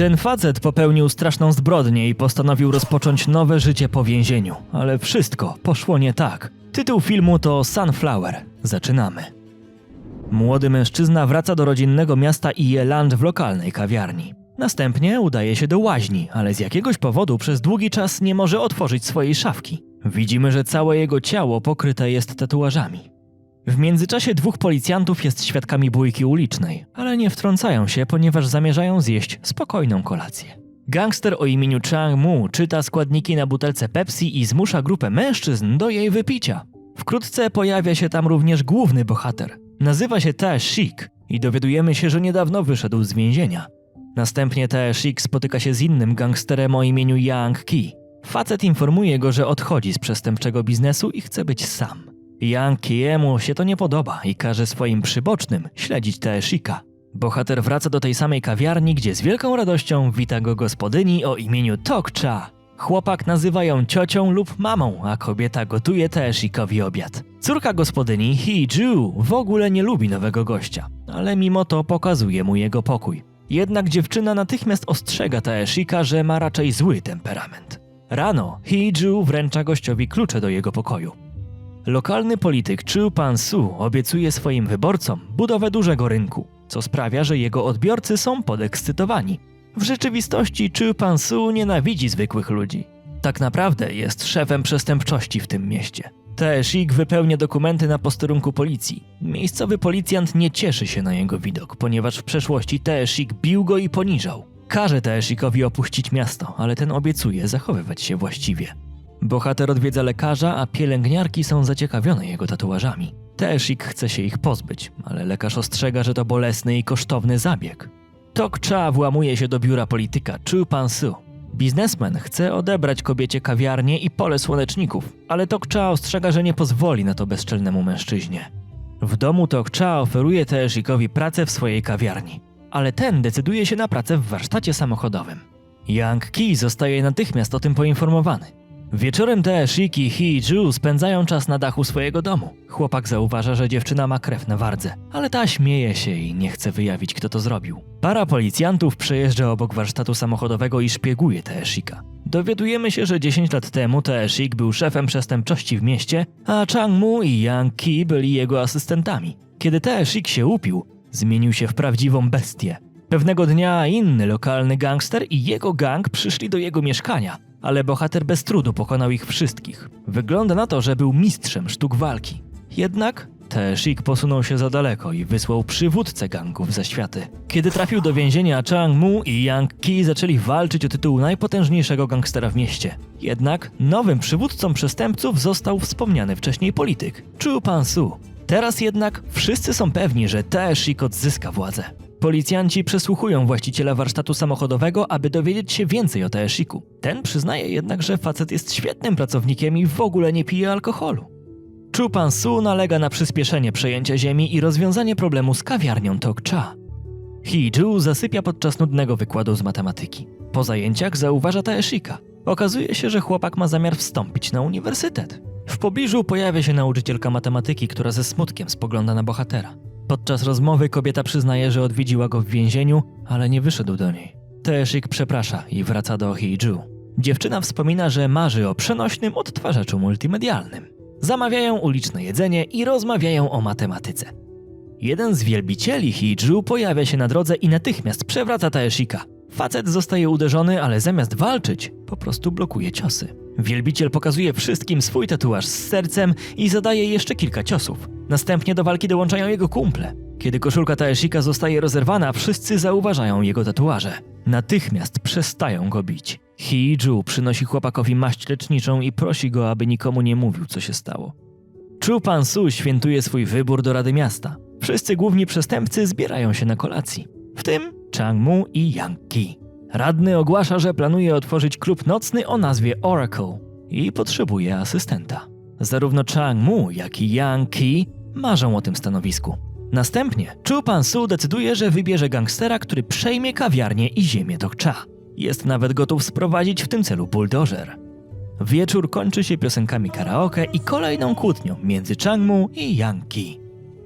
Ten facet popełnił straszną zbrodnię i postanowił rozpocząć nowe życie po więzieniu, ale wszystko poszło nie tak. Tytuł filmu to Sunflower. Zaczynamy. Młody mężczyzna wraca do rodzinnego miasta Ieland w lokalnej kawiarni. Następnie udaje się do łaźni, ale z jakiegoś powodu przez długi czas nie może otworzyć swojej szafki. Widzimy, że całe jego ciało pokryte jest tatuażami. W międzyczasie dwóch policjantów jest świadkami bójki ulicznej, ale nie wtrącają się, ponieważ zamierzają zjeść spokojną kolację. Gangster o imieniu Chang Mu czyta składniki na butelce Pepsi i zmusza grupę mężczyzn do jej wypicia. Wkrótce pojawia się tam również główny bohater. Nazywa się Tae Shik i dowiadujemy się, że niedawno wyszedł z więzienia. Następnie Tae Shik spotyka się z innym gangsterem o imieniu Yang Ki. Facet informuje go, że odchodzi z przestępczego biznesu i chce być sam. Yang Kiemu się to nie podoba i każe swoim przybocznym śledzić Taeshika. Bohater wraca do tej samej kawiarni, gdzie z wielką radością wita go gospodyni o imieniu Tokcha. Chłopak nazywa ją ciocią lub mamą, a kobieta gotuje Taeshikowi obiad. Córka gospodyni, Hee-ju, w ogóle nie lubi nowego gościa, ale mimo to pokazuje mu jego pokój. Jednak dziewczyna natychmiast ostrzega Taeshika, że ma raczej zły temperament. Rano Hee-ju wręcza gościowi klucze do jego pokoju. Lokalny polityk Chu Pan-su obiecuje swoim wyborcom budowę dużego rynku, co sprawia, że jego odbiorcy są podekscytowani. W rzeczywistości Chu Pan-su nienawidzi zwykłych ludzi. Tak naprawdę jest szefem przestępczości w tym mieście. Taeshik wypełnia dokumenty na posterunku policji. Miejscowy policjant nie cieszy się na jego widok, ponieważ w przeszłości Taeshik bił go i poniżał. Każe Taeshikowi opuścić miasto, ale ten obiecuje zachowywać się właściwie. Bohater odwiedza lekarza, a pielęgniarki są zaciekawione jego tatuażami. Taeshik chce się ich pozbyć, ale lekarz ostrzega, że to bolesny i kosztowny zabieg. Tok Cha włamuje się do biura polityka Chu Pan-su. Biznesmen chce odebrać kobiecie kawiarnię i pole słoneczników, ale Tok Cha ostrzega, że nie pozwoli na to bezczelnemu mężczyźnie. W domu Tok Cha oferuje Taeshikowi pracę w swojej kawiarni, ale ten decyduje się na pracę w warsztacie samochodowym. Yang Ki zostaje natychmiast o tym poinformowany. Wieczorem Taeshik i Hee-ju spędzają czas na dachu swojego domu. Chłopak zauważa, że dziewczyna ma krew na wardze, ale ta śmieje się i nie chce wyjawić, kto to zrobił. Para policjantów przejeżdża obok warsztatu samochodowego i szpieguje Taeshika. Dowiadujemy się, że 10 lat temu Taeshik był szefem przestępczości w mieście, a Chang Mu i Yang Ki byli jego asystentami. Kiedy Taeshik się upił, zmienił się w prawdziwą bestię. Pewnego dnia inny lokalny gangster i jego gang przyszli do jego mieszkania, ale bohater bez trudu pokonał ich wszystkich. Wygląda na to, że był mistrzem sztuk walki. Jednak Taeshik posunął się za daleko i wysłał przywódcę gangów za światy. Kiedy trafił do więzienia, Chang Mu i Yang Ki zaczęli walczyć o tytuł najpotężniejszego gangstera w mieście. Jednak nowym przywódcą przestępców został wspomniany wcześniej polityk Chu Pan-su. Teraz jednak wszyscy są pewni, że Taeshik odzyska władzę. Policjanci przesłuchują właściciela warsztatu samochodowego, aby dowiedzieć się więcej o Taeshiku. Ten przyznaje jednak, że facet jest świetnym pracownikiem i w ogóle nie pije alkoholu. Chu Pan-su nalega na przyspieszenie przejęcia ziemi i rozwiązanie problemu z kawiarnią Tok-cha. Hee-ju zasypia podczas nudnego wykładu z matematyki. Po zajęciach zauważa Taeshika. Okazuje się, że chłopak ma zamiar wstąpić na uniwersytet. W pobliżu pojawia się nauczycielka matematyki, która ze smutkiem spogląda na bohatera. Podczas rozmowy kobieta przyznaje, że odwiedziła go w więzieniu, ale nie wyszedł do niej. Taeshik przeprasza i wraca do Hee-ju. Dziewczyna wspomina, że marzy o przenośnym odtwarzaczu multimedialnym. Zamawiają uliczne jedzenie i rozmawiają o matematyce. Jeden z wielbicieli Hee-ju pojawia się na drodze i natychmiast przewraca Taeshika. Facet zostaje uderzony, ale zamiast walczyć, po prostu blokuje ciosy. Wielbiciel pokazuje wszystkim swój tatuaż z sercem i zadaje jeszcze kilka ciosów. Następnie do walki dołączają jego kumple. Kiedy koszulka Taeshika zostaje rozerwana, wszyscy zauważają jego tatuaże. Natychmiast przestają go bić. Hee-ju przynosi chłopakowi maść leczniczą i prosi go, aby nikomu nie mówił, co się stało. Chu Pan-su świętuje swój wybór do Rady Miasta. Wszyscy główni przestępcy zbierają się na kolacji. W tym Chang Mu i Yang Ki. Radny ogłasza, że planuje otworzyć klub nocny o nazwie Oracle i potrzebuje asystenta. Zarówno Chang Mu, jak i Yang Ki marzą o tym stanowisku. Następnie Chu Pan-su decyduje, że wybierze gangstera, który przejmie kawiarnię i ziemię Tokcha. Jest nawet gotów sprowadzić w tym celu buldożer. Wieczór kończy się piosenkami karaoke i kolejną kłótnią między Changmu i Yang Ki.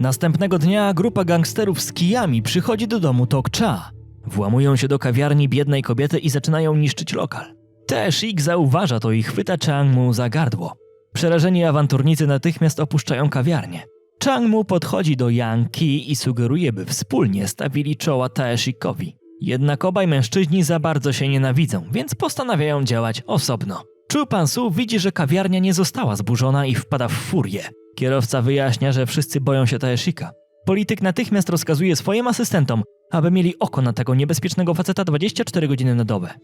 Następnego dnia grupa gangsterów z kijami przychodzi do domu Tokcha. Włamują się do kawiarni biednej kobiety i zaczynają niszczyć lokal. Teshik zauważa to i chwyta Changmu za gardło. Przerażeni awanturnicy natychmiast opuszczają kawiarnię. Changmu podchodzi do Yang Ki i sugeruje, by wspólnie stawili czoła Taeshikowi. Jednak obaj mężczyźni za bardzo się nienawidzą, więc postanawiają działać osobno. Chu Pansu widzi, że kawiarnia nie została zburzona i wpada w furię. Kierowca wyjaśnia, że wszyscy boją się Taeshika. Polityk natychmiast rozkazuje swoim asystentom, aby mieli oko na tego niebezpiecznego faceta 24 godziny na dobę.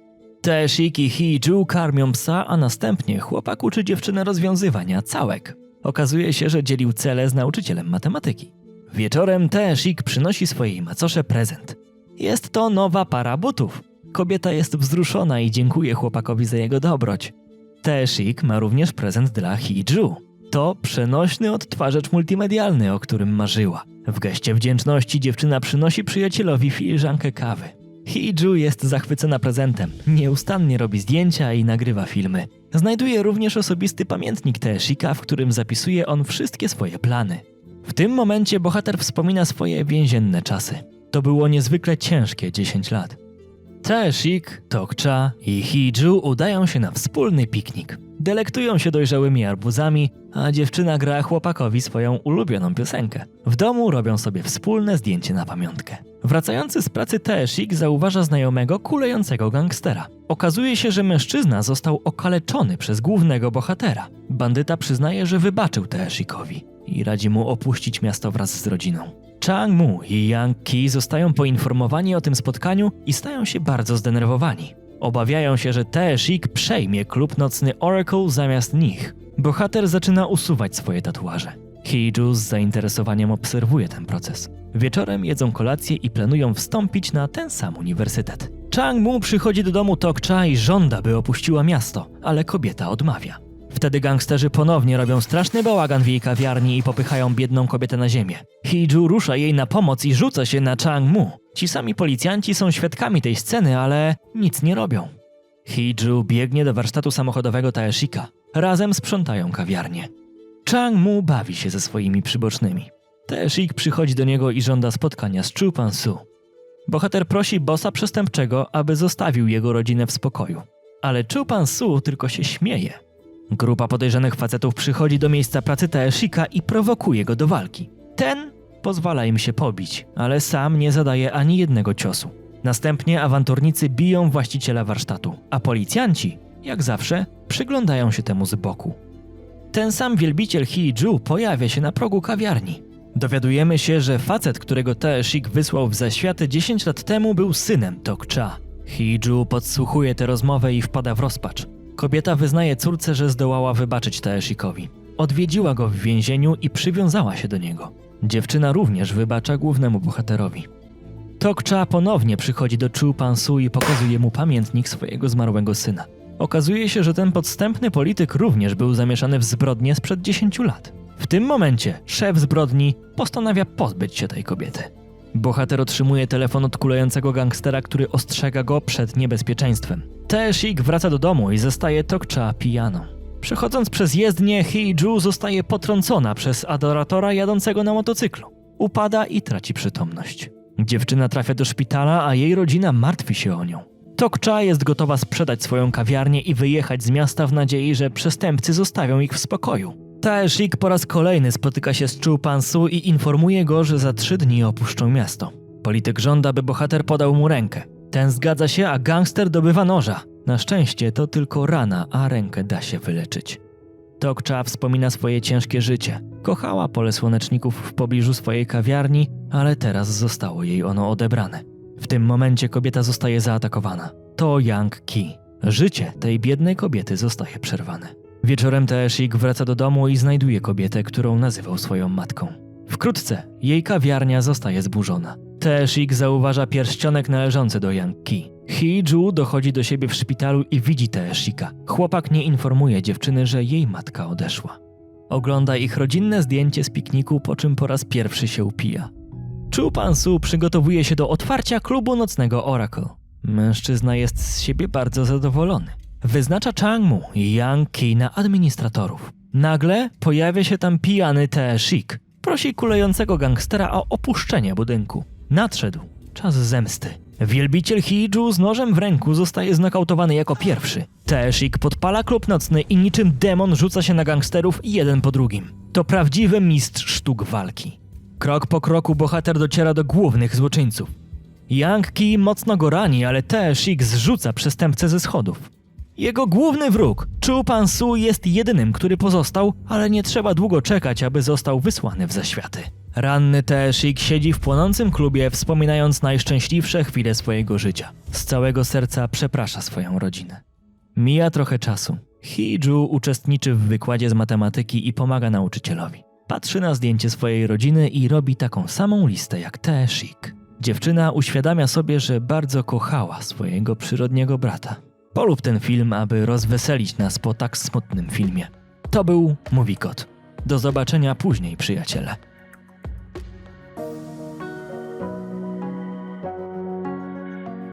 Taeshik i Hee-ju karmią psa, a następnie chłopak uczy dziewczynę rozwiązywania całek. Okazuje się, że dzielił cele z nauczycielem matematyki. Wieczorem Taeshik przynosi swojej macosze prezent. Jest to nowa para butów. Kobieta jest wzruszona i dziękuje chłopakowi za jego dobroć. Taeshik ma również prezent dla Hee-ju. To przenośny odtwarzacz multimedialny, o którym marzyła. W geście wdzięczności dziewczyna przynosi przyjacielowi filiżankę kawy. Hee-ju jest zachwycona prezentem, nieustannie robi zdjęcia i nagrywa filmy. Znajduje również osobisty pamiętnik Taeshika, w którym zapisuje on wszystkie swoje plany. W tym momencie bohater wspomina swoje więzienne czasy. To było niezwykle ciężkie 10 lat. Taeshik, Tokcha i Hee-ju udają się na wspólny piknik. Delektują się dojrzałymi arbuzami, a dziewczyna gra chłopakowi swoją ulubioną piosenkę. W domu robią sobie wspólne zdjęcie na pamiątkę. Wracający z pracy Taeshik zauważa znajomego kulejącego gangstera. Okazuje się, że mężczyzna został okaleczony przez głównego bohatera. Bandyta przyznaje, że wybaczył Taeshikowi i radzi mu opuścić miasto wraz z rodziną. Chang Mu i Yang Ki zostają poinformowani o tym spotkaniu i stają się bardzo zdenerwowani. Obawiają się, że Taeshik przejmie klub nocny Oracle zamiast nich. Bohater zaczyna usuwać swoje tatuaże. Hee-ju z zainteresowaniem obserwuje ten proces. Wieczorem jedzą kolację i planują wstąpić na ten sam uniwersytet. Chang Mu przychodzi do domu Tokcha i żąda, by opuściła miasto, ale kobieta odmawia. Wtedy gangsterzy ponownie robią straszny bałagan w jej kawiarni i popychają biedną kobietę na ziemię. Hee-ju rusza jej na pomoc i rzuca się na Chang Mu. Ci sami policjanci są świadkami tej sceny, ale nic nie robią. Hee-ju biegnie do warsztatu samochodowego Taeshika. Razem sprzątają kawiarnię. Chang Mu bawi się ze swoimi przybocznymi. Taeshik przychodzi do niego i żąda spotkania z Chu Pan-su. Bohater prosi bossa przestępczego, aby zostawił jego rodzinę w spokoju. Ale Chu Pan-su tylko się śmieje. Grupa podejrzanych facetów przychodzi do miejsca pracy Taeshika i prowokuje go do walki. Ten pozwala im się pobić, ale sam nie zadaje ani jednego ciosu. Następnie awanturnicy biją właściciela warsztatu, a policjanci, jak zawsze, przyglądają się temu z boku. Ten sam wielbiciel Hee-ju pojawia się na progu kawiarni. Dowiadujemy się, że facet, którego Taeshik wysłał w zaświaty 10 lat temu, był synem Tokcha. Hee-ju podsłuchuje tę rozmowę i wpada w rozpacz. Kobieta wyznaje córce, że zdołała wybaczyć Taeshikowi. Odwiedziła go w więzieniu i przywiązała się do niego. Dziewczyna również wybacza głównemu bohaterowi. Tokcha ponownie przychodzi do Chu Pansu i pokazuje mu pamiętnik swojego zmarłego syna. Okazuje się, że ten podstępny polityk również był zamieszany w zbrodnie sprzed 10 lat. W tym momencie szef zbrodni postanawia pozbyć się tej kobiety. Bohater otrzymuje telefon od kulejącego gangstera, który ostrzega go przed niebezpieczeństwem. Taeshik wraca do domu i zostaje Tokcha pijaną. Przechodząc przez jezdnię, Hee-ju zostaje potrącona przez adoratora jadącego na motocyklu. Upada i traci przytomność. Dziewczyna trafia do szpitala, a jej rodzina martwi się o nią. Tokcha jest gotowa sprzedać swoją kawiarnię i wyjechać z miasta w nadziei, że przestępcy zostawią ich w spokoju. Taeshik po raz kolejny spotyka się z Chu Pansu i informuje go, że za trzy dni opuszczą miasto. Polityk żąda, by bohater podał mu rękę. Ten zgadza się, a gangster dobywa noża. Na szczęście to tylko rana, a rękę da się wyleczyć. Tokcha wspomina swoje ciężkie życie. Kochała pole słoneczników w pobliżu swojej kawiarni, ale teraz zostało jej ono odebrane. W tym momencie kobieta zostaje zaatakowana. To Yang Ki. Życie tej biednej kobiety zostaje przerwane. Wieczorem Taeshik wraca do domu i znajduje kobietę, którą nazywał swoją matką. Wkrótce jej kawiarnia zostaje zburzona. Taeshik zauważa pierścionek należący do Yang Ki. Hee-ju dochodzi do siebie w szpitalu i widzi Taeshika. Chłopak nie informuje dziewczyny, że jej matka odeszła. Ogląda ich rodzinne zdjęcie z pikniku, po czym po raz pierwszy się upija. Chu Pansu przygotowuje się do otwarcia klubu nocnego Oracle. Mężczyzna jest z siebie bardzo zadowolony. Wyznacza Chang Mu i Yang Ki na administratorów. Nagle pojawia się tam pijany Taeshik. Prosi kulejącego gangstera o opuszczenie budynku. Nadszedł czas zemsty. Wielbiciel Hiiju z nożem w ręku zostaje znokautowany jako pierwszy. Teeshik podpala klub nocny i niczym demon rzuca się na gangsterów jeden po drugim. To prawdziwy mistrz sztuk walki. Krok po kroku bohater dociera do głównych złoczyńców. Yang Ki mocno go rani, ale Teeshik zrzuca przestępcę ze schodów. Jego główny wróg, Chu Pan-su, jest jedynym, który pozostał, ale nie trzeba długo czekać, aby został wysłany w zaświaty. Ranny Teeshik siedzi w płonącym klubie, wspominając najszczęśliwsze chwile swojego życia. Z całego serca przeprasza swoją rodzinę. Mija trochę czasu. Hiju uczestniczy w wykładzie z matematyki i pomaga nauczycielowi. Patrzy na zdjęcie swojej rodziny i robi taką samą listę jak Teeshik. Dziewczyna uświadamia sobie, że bardzo kochała swojego przyrodniego brata. Polub ten film, aby rozweselić nas po tak smutnym filmie. To był Movikot. Do zobaczenia później, przyjaciele.